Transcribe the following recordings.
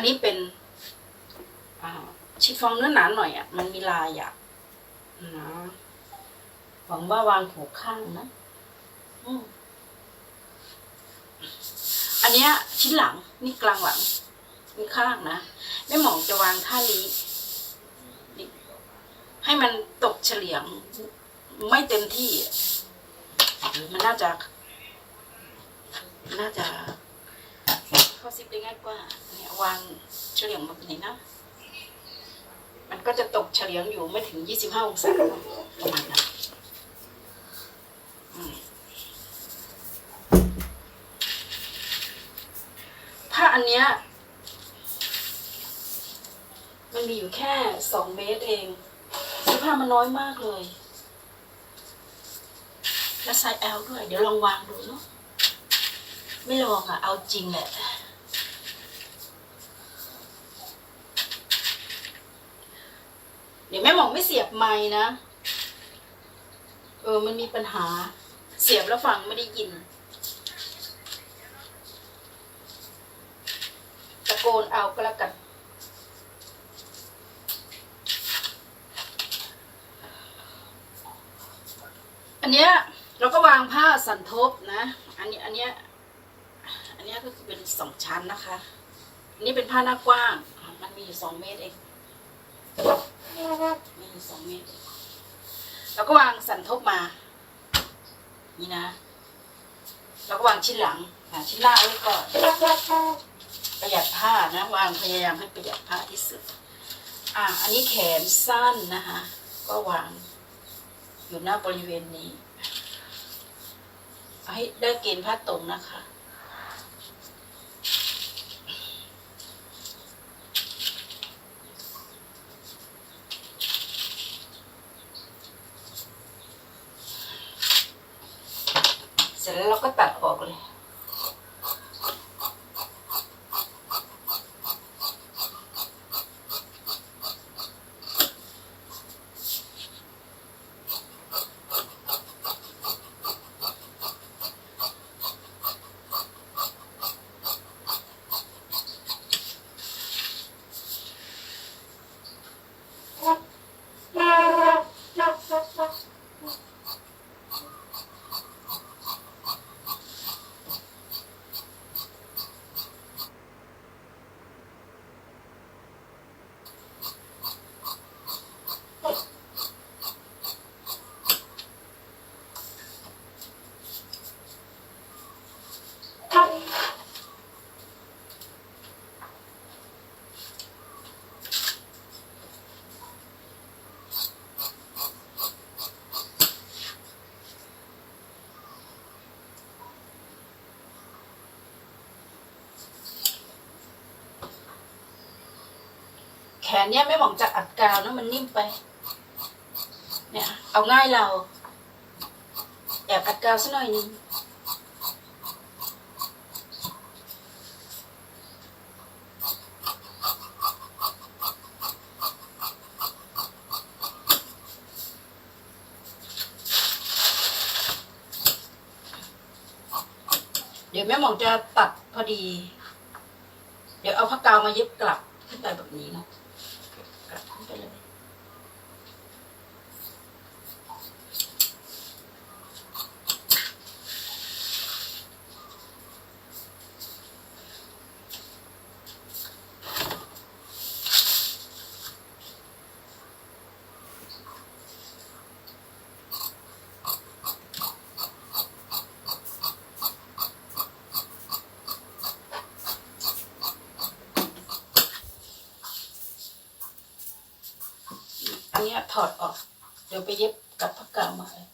อันนี้เป็นชิฟองเนื้อหนาหน่อยอะ มันมีลายอะนะหวังว่าวางถูกข้างนะอันเนี้ย ชิ้นหลัง นี่กลางหลังนี่ข้างนะแม่หมองจะวางท่านี้ให้มันตกเฉลียง ไม่เต็มที่ มันน่าจะ น่าจะ ข้าซิปได้ง่ายกว่า เนี่ยวางเฉลียงแบบนี้นะ มันก็จะตกเฉลียงอยู่ไม่ถึงยี่สิบห้าองศาประมาณนั้นถ้าอันเนี้ยมันมีอยู่แค่สองเมตรเองเสื้อผ้ามันน้อยมากเลย และไซส์ L ด้วย เดี๋ยวลองวางดูเนาะไม่ลองอะเอาจริงแหละ เดี๋ยวแม่หมองไม่เสียบไม้นะ เออ มันมีปัญหา เสียบแล้วฟังไม่ได้ยิน ตะโกนเอาก็แล้วกันอันเนี้ยเราก็วางผ้าสันทบนะ อันนี้อันเนี้ยอันเนี้ยก็คือเป็นสองชั้นนะคะ อันนี้เป็นผ้าหน้ากว้าง มันมีอยู่สองเมตรเอง มีอยู่สองเมตรเราก็วางสันทบมา นี่นะ เราก็วางชิ้นหลังอะชิ้นหน้าไว้ก่อนประหยัดผ้านะ วางพยายามให้ประหยัดผ้าที่สุด อะอันนี้แขนสั้นนะคะ ก็วางอยู่หน้าบริเวณนี้ให้ได้เกณฑ์ผ้าตรงนะคะ ร็จแล้วเราก็ตัดออกเลย แข นเนี่ยไม่หมองจะอัดกาวนะมันนิ่มไป เนี่ย เอาง่ายเราแอบอัดกาวสักหน่อยนึงเดี๋ยวแม่หมองจะตัดพอดี เดี๋ยวเอาผ้ากาวมาเย็บกลับขึ้นไปแบบนี้เนาะกลับขึ้นไปเลย อันเนี้ย ถอดออก เดี๋ยวไปเย็บกับผ้ากาวมาเลย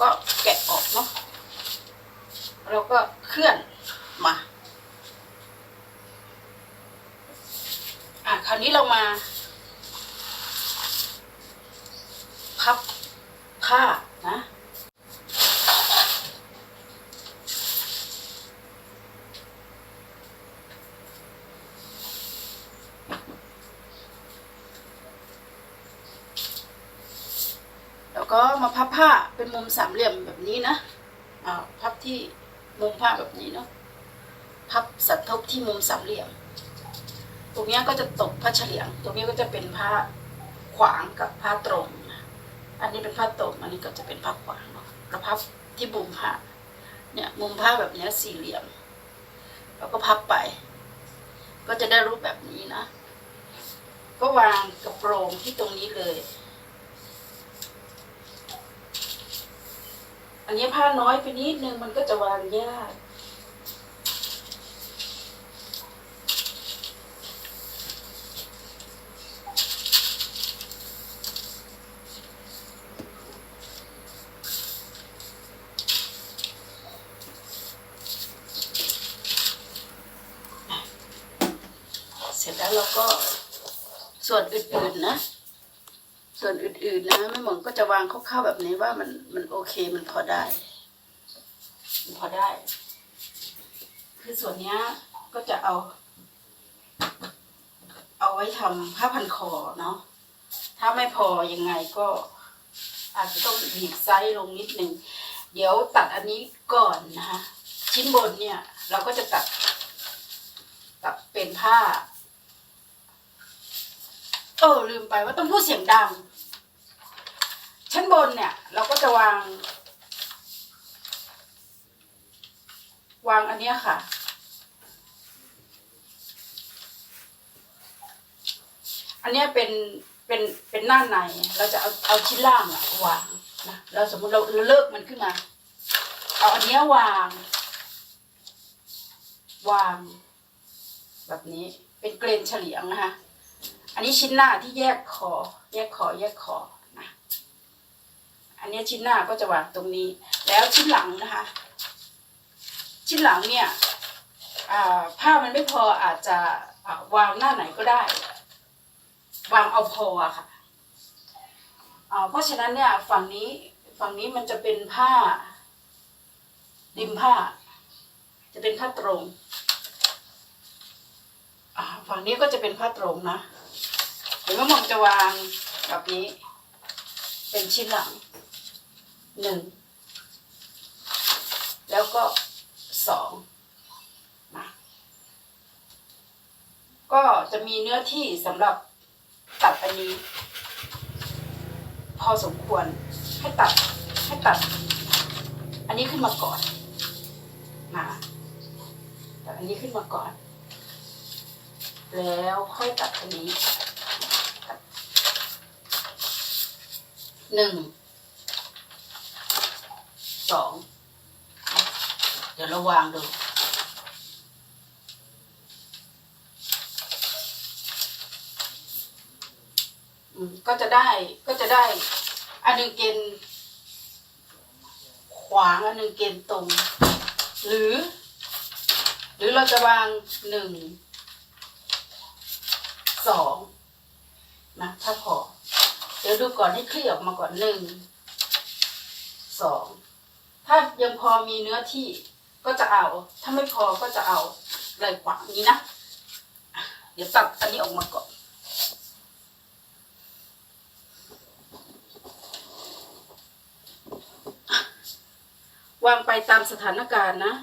ก็แกะออกเนาะเราก็เคลื่อนมาอะคราวนี้เรามา พับผ้านะแล้วก็มาพับผ้า เป็นมุมสามเหลี่ยมแบบนี้นะอ่าพับที่มุมผ้าแบบนี้เนาะพับสันทบที่มุมสามเหลี่ยม ตรงเนี้ยก็จะตกผ้าเฉลียง ตรงนี้ก็จะเป็นผ้าขวางกับผ้าตรง อันนี้เป็นผ้าตรงอันนี้ก็จะเป็นผ้าขวางเนาะแล้วพับที่มุมผ้าเนี่ยมุมผ้าแบบเนี้ยสี่เหลี่ยม แล้วก็พับไป ก็จะได้รูปแบบนี้นะ ก็วางกระโปรงที่ตรงนี้เลย อันนี้ผ้าน้อยไปนิดนึงมันก็จะวางยาก เสร็จแล้วเราก็ส่วนอื่นๆนะ ส่วนอื่นๆนะแม่หมองก็จะวางคร่าวๆแบบนี้ว่ามันมันโอเคมันพอได้ มันพอได้ คือส่วนเนี้ยก็จะเอา เอาไว้ทำผ้าพันคอเนาะถ้าไม่พอยังไงก็ อาจจะต้องบีบไซส์ลงนิดนึงเดี๋ยวตัดอันนี้ก่อนนะคะชิ้นบนเนี่ย เราก็จะตัด ตัดเป็นผ้าเออลืมไปว่าต้องพูดเสียงดัง ชั้นบนเนี่ย เราก็จะวาง วางอันเนี้ยค่ะ อันเนี้ยเป็นเป็นเป็นหน้าใน เราจะเอาเอาชิ้นล่างอะวางนะเราสมมุติเราเราเลิกมันขึ้นมา เอาอันเนี้ยวาง วาง แบบนี้เป็นเกรนเฉลียงนะคะ อันนี้ชิ้นหน้าที่แยกคอ แยกคอแยกคอ อันนี้ชิ้นหน้าก็จะวางตรงนี้ แล้วชิ้นหลังนะคะ ชิ้นหลังเนี่ยผ้ามันไม่พออาจจะาวางหน้าไหนก็ได้ วางเอาพออะค่ะเพราะฉะนั้นเนี่ยฝั่งนี้ฝั่งนี้มันจะเป็นผ้า ริมผ้า จะเป็นผ้าตรงฝั่งนี้ก็จะเป็นผ้าตรงนะเดี๋ยวแม่หมอมจะวางแบบนี้ เป็นชิ้นหลัง หนึ่งแล้วก็สองนะก็จะมีเนื้อที่สำหรับตัดอันนี้ พอสมควรให้ตัดให้ตัด อันนี้ขึ้นมาก่อนนะตัดอันนี้ขึ้นมาก่อน แล้วค่อยตัดอันนี้หนึ่ง สองเดี๋ยวเราวางดูก็จะได้ก็จะได้ อันหนึ่งเกณฑ์ขวางอันหนึ่งเกณฑ์ตรง หรือ หรือเราจะวางหนึ่งสองนะถ้าพอเดี๋ยวดูก่อนให้คลี่ออกมาก่อนหนึ่งสอง ถ้ายังพอมีเนื้อที่ก็จะเอา ถ้าไม่พอก็จะเอาไหล่ขวานี้นะ เดี๋ยวตัดอันนี้ออกมาก่อน วางไปตามสถานการณ์นะ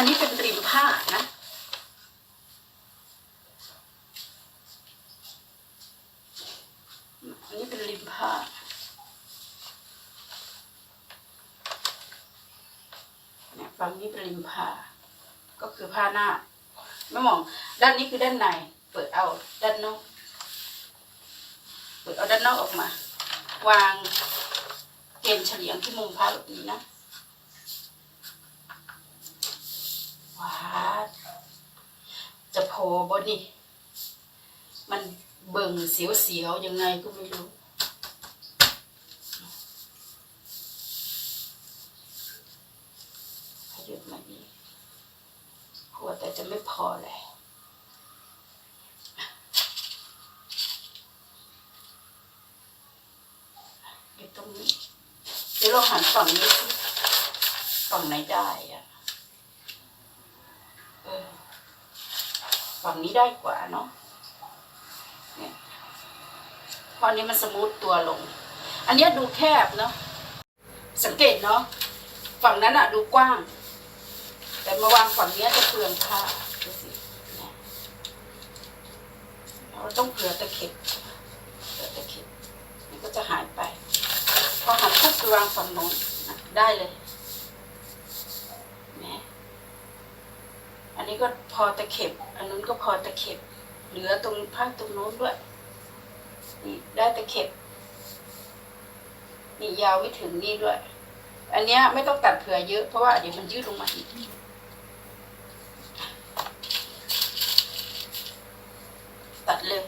อันนี้เป็นริมผ้านะอันนี้เป็นริมผ้าเนี่ยฝั่งนี้เป็นริมผ้า ก็คือผ้าหน้าไม่มอง ด้านนี้คือด้านใน เปิดเอาด้านนอก เปิดเอาด้านนอกออกมา วางเกณฑ์เฉลียงที่มุมผ้าแบบนี้นะ ว้าจะพอบนี่ มันเบิ่งเสียวๆยังไงก็ไม่รู้ขยับมาอีกกลัวแต่จะไม่พอแหละอยู่ตรงนี้เดี๋ยวเราหันฝั่งนี้ ฝั่งไหนได้อะ ฝั่งนี้ได้กว่าเนาะเนี่ยเพราะอันนี้มันสมูทตัวลง อันเนี้ยดูแคบเนาะสังเกตเนาะฝั่งนั้นอะดูกว้าง แต่มาวางฝั่งนี้จะเปลืองผ้าดูสิเนี่ยเราต้องเผื่อตะเข็บเผื่อตะเข็บมันก็จะหายไป พอหันปุ๊บไปวางฝั่งโน้นได้เลยแหม อันนี้ก็พอตะเข็บ อันนู้นก็พอตะเข็บ เหลือตรงผ้าตรงโน้นด้วย นี่ได้ตะเข็บ นี่ยาวไม่ถึงนี่ด้วย อันเนี้ยไม่ต้องตัดเผื่อเยอะเพราะว่าเดี๋ยวมันยืดลงมาอีกตัดเลย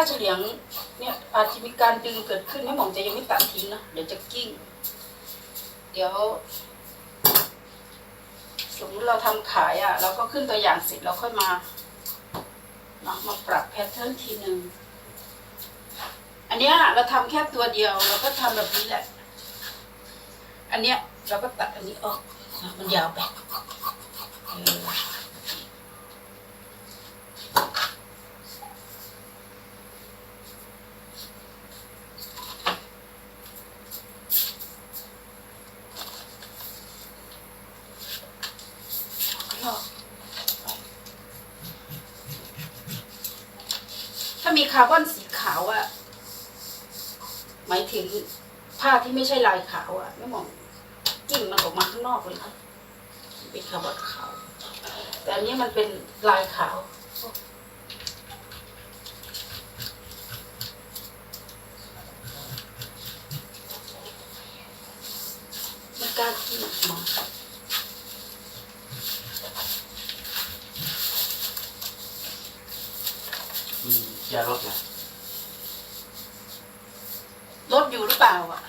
นี่เป็นผ้าเฉลียงเนี่ยอาจจะมีการดึงเกิดขึ้นไม่หมองจะยังไม่ตัดทิ้งนะเดี๋ยวจะกิ้ง เดี๋ยวสมมติเราทำขายอะ เราก็ขึ้นตัวอย่างเสร็จเราค่อยมาเนาะมาปรับแพทเทิร์นทีหนึ่งอันเนี้ยเราทำแค่ตัวเดียว เราก็ทำแบบนี้แหละ อันเนี้ยเราก็ตัดอันนี้ออกมันยาวไปเออ ลอกถ้ามีคาร์บอนสีขาวอะหมายถึงผ้าที่ไม่ใช่ลายขาวอะไม่มองกิ่งมันออกมาข้างนอกเลยนะเป็นคาร์บอนขาว แต่อันนี้มันเป็นลายขาวไม่กล้าที่หนักมองมียาลดนะลดอยู่หรือเปล่าอะ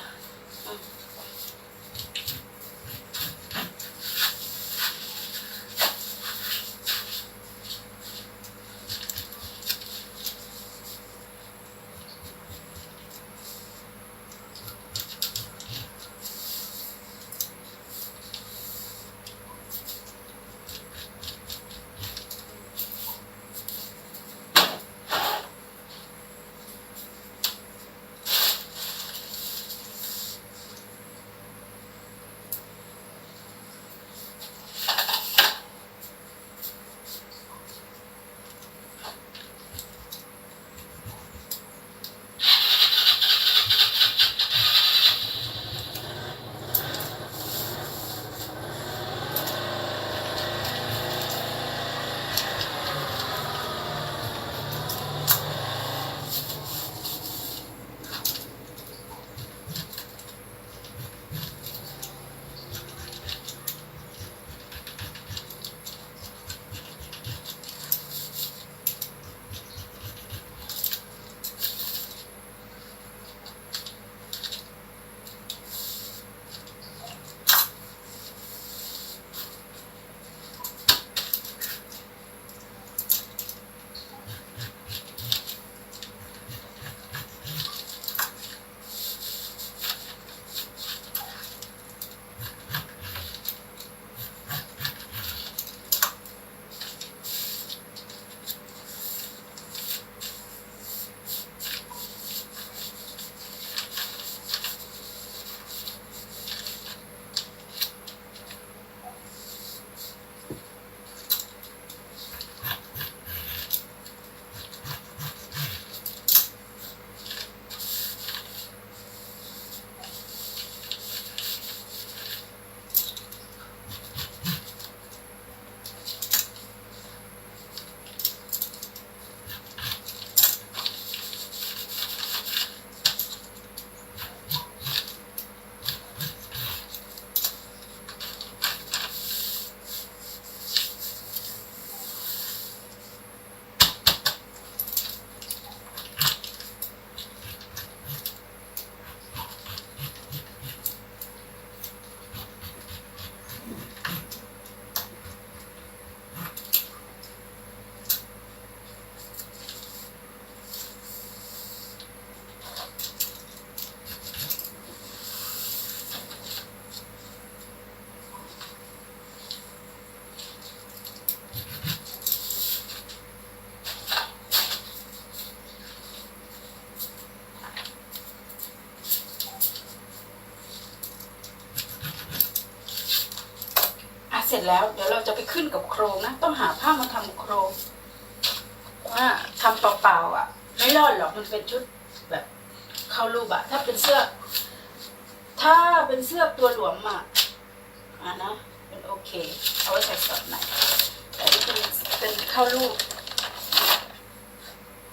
จแล้ว เดี๋ยวเราจะไปขึ้นกับโครงนะ ต้องหาผ้ามาทำโครง ว่าทำเปล่าๆอะ ไม่รอดหรอกมันเป็นชุดแบบเข้ารูปอะถ้าเป็นเสื้อ ถ้าเป็นเสื้อตัวหลวมอะอะนะเป็นโอเค เอาไว้ใส่สอดไหนแต่นี่เป็นเป็นเข้ารูป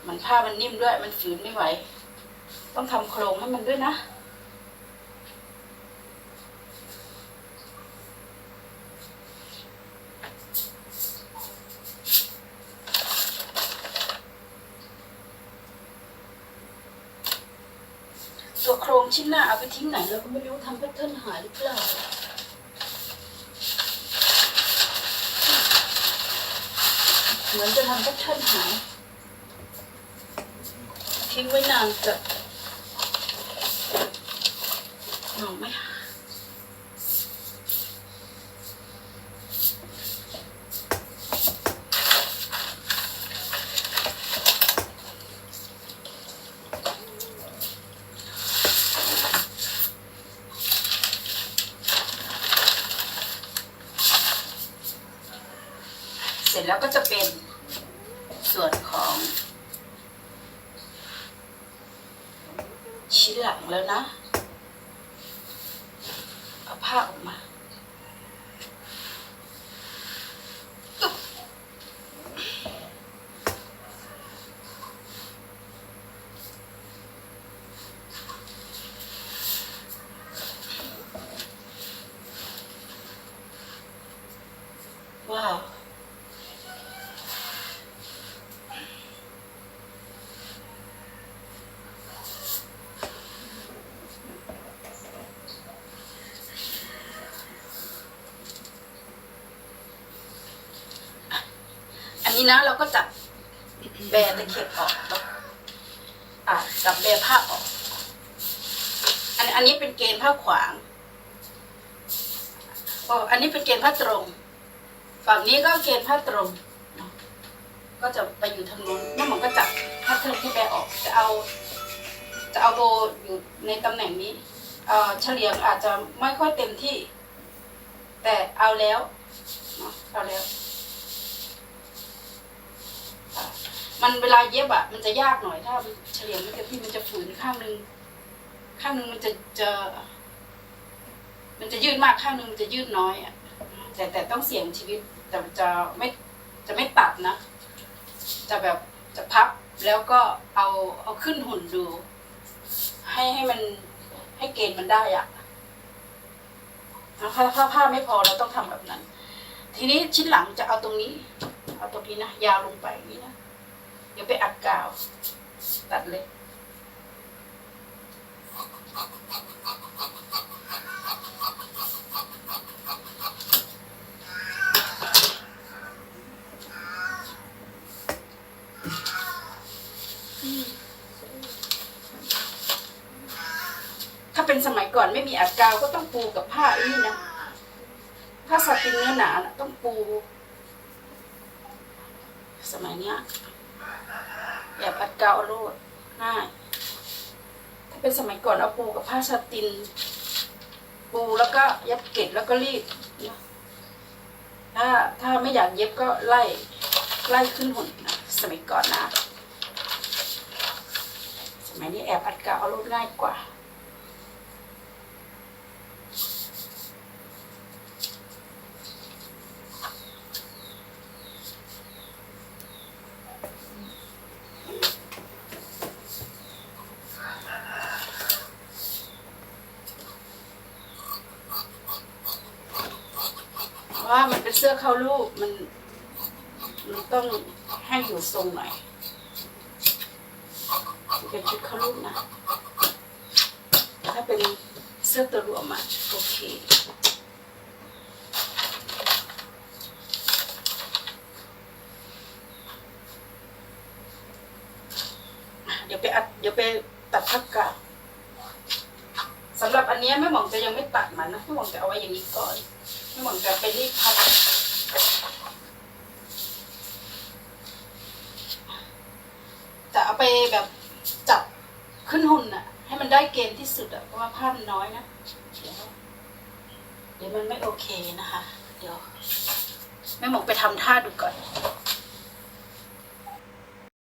มันผ้ามันนิ่มด้วย มันฝืนไม่ไหว ต้องทำโครงให้มันด้วยนะ ตัวโครงชิ้นหน้าเอาไป ทิ้งไหนเราก็ไม่รู้ทำแพทเทิร์นหายหรือเปล่าเหมือนจะทำแพทเทิร์นหายทิ้งไว้นานจะมองไม่หาย แล้วก็จะเป็นส่วนของชิ้นหลังแล้วนะเอาผ้าออกมาว้าว อั นนี้นะ เราก็จับแบร์ตะเข็บออกอะจับแบร์ผ้าออก อันอันนี้เป็นเกณฑ์ผ้าขวางอ้อันนี้เป็นเกณฑ์ผ้าตรง ฝั่งนี้ก็เกณฑ์ผ้าตรงก็จะไปอยู่ทางนู้นนั่นมันก็จับผ้าเทิร์นที่แบออก จะเอา จะเอาโบอยู่ในตำแหน่งนี้ เอ่อเฉลียงอาจจะไม่ค่อยเต็มที่ แต่เอาแล้ว เอาแล้ว มันเวลาเย็บอะมันจะยากหน่อยถ้าเฉลี่ยไม่เต็มที่มันจะฝืนข้างหนึ่งข้างหนึ่งมันจะจะ มันจะยืดมากข้างหนึ่งมันจะยืดน้อยอะแต่แต่ต้องเสี่ยงชีวิต แต่จะไม่จะไม่ตัดนะ จะแบบจะพับแล้วก็เอาเอาขึ้นหุ่นดู ให้ให้มันให้เกณฑ์มันได้อะถ้าถ้าผ้าไม่พอเราต้องทำแบบนั้น ทีนี้ชิ้นหลังจะเอาตรงนี้ เอาตรงนี้นะยาวลงไปนี้นะ ดี๋ยวไปอัดกาว ตัดเลยถ้าเป็นสมัยก่อนไม่มีอัดกาวก็ต้องปูกับผ้าอี้นะผ้าสตินเนื้อหนาต้องปู สมัยเนี้ย แบบอัดกาวเกาโลดง่ายถ้าเป็นสมัยก่อนเอาปูกับผ้าสติน ปูแล้วก็เย็บเกล็ดแล้วก็รีดถ้าถ้าไม่อยากเย็บก็ไล่ไล่ขึ้นหุ่นนะสมัยก่อนนะ สมัยนี้แอบอัดกาวเอาโลดง่ายกว่า เพราะว่ามัน เป็นเสื้อเข้ารูปมันมันต้องให้อยู่ทรงหน่อยเป็นชุดเข้ารูปนะ ถ้าเป็นเสื้อตัวรวมอะโอเคเดี๋ยวไปอัดเดี๋ยวไปตัดพักกาสำหรับอันเนี้ยแม่หมองจะยังไม่ตัดมันนะแม่หมองจะเอาไว้อย่างนี้ก่อน แม่หมือนแบบไปรีบพับจะเอาไปแบบจับขึ้นหุ่นอะให้มันได้เกณฑ์ที่สุดอะเพราะว่าผ้ามันน้อยนะ เดี๋ยว เดี๋ยวมันไม่โอเคนะคะ เดี๋ยวแม่หมกไปทำท่าดูก่อน